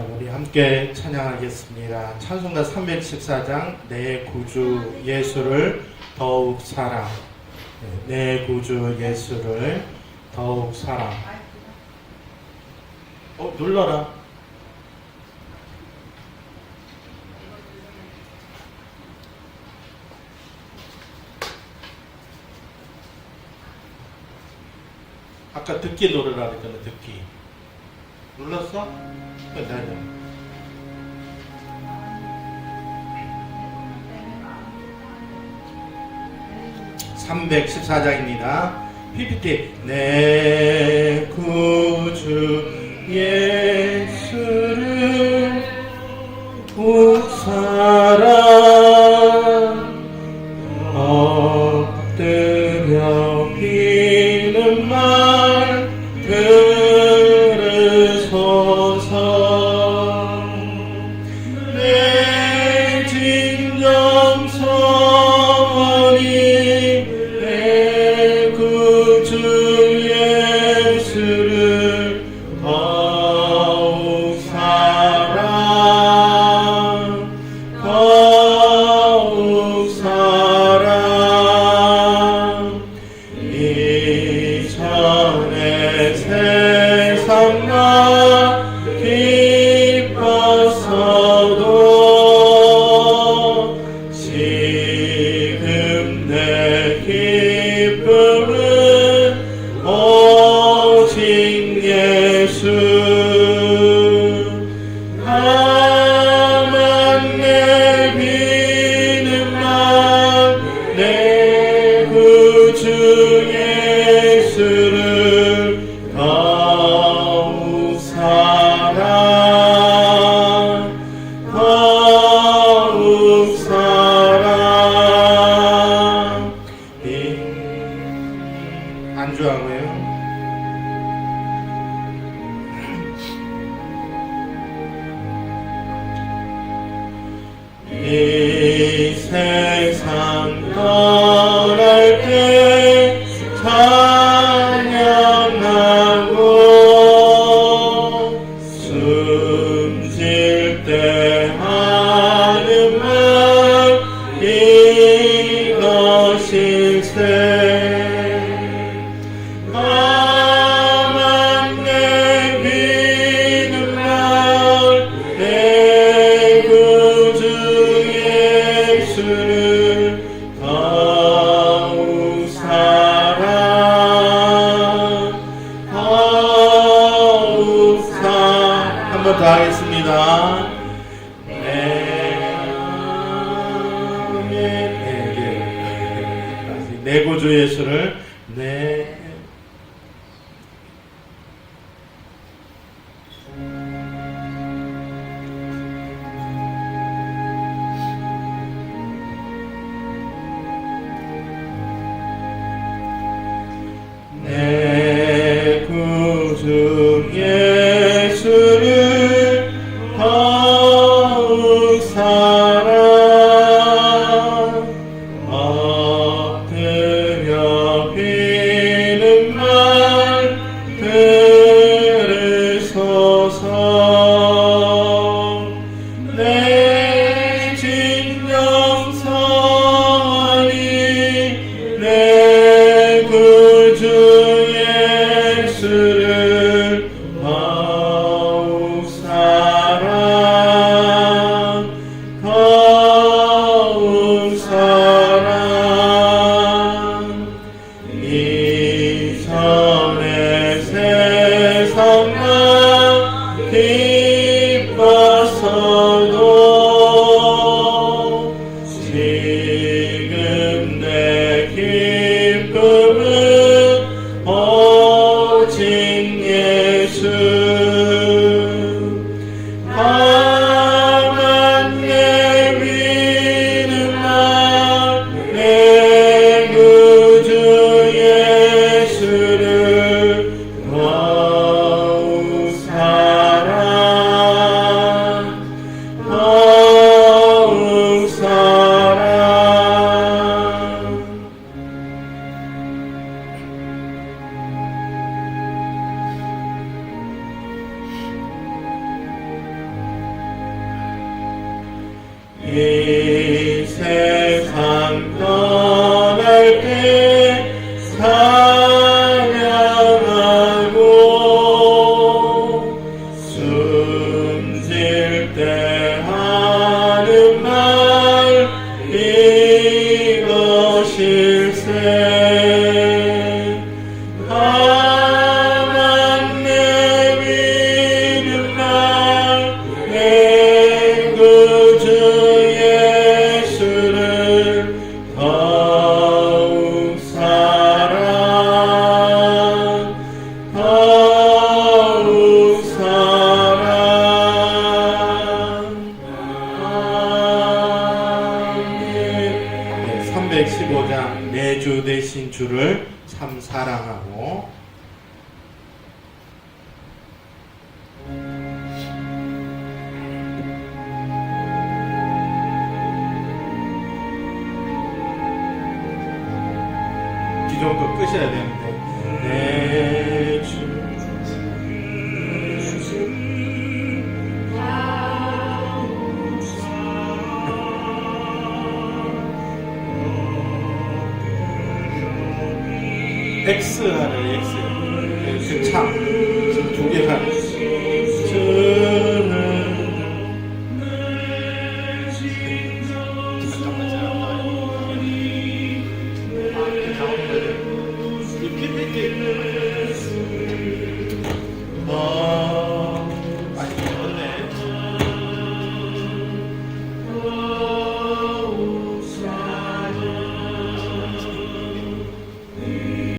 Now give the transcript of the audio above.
우리 함께 찬양하겠습니다. 찬송가 314장 내 구주 예수를 더욱 사랑. 네, 내 구주 예수를 더욱 사랑. 어 눌러라. 아까 듣기 노래라 그랬잖아 듣기. 눌렀어? 기다려. (314장입니다) PPT 내 구주 예수를 온 사람 엎드려 이 세상 땅 내 구주의 수를 내 네, 315장 내주 되신 주를 참 사랑하고. 기존 거 끄셔야 되는데. 내 X 하래 X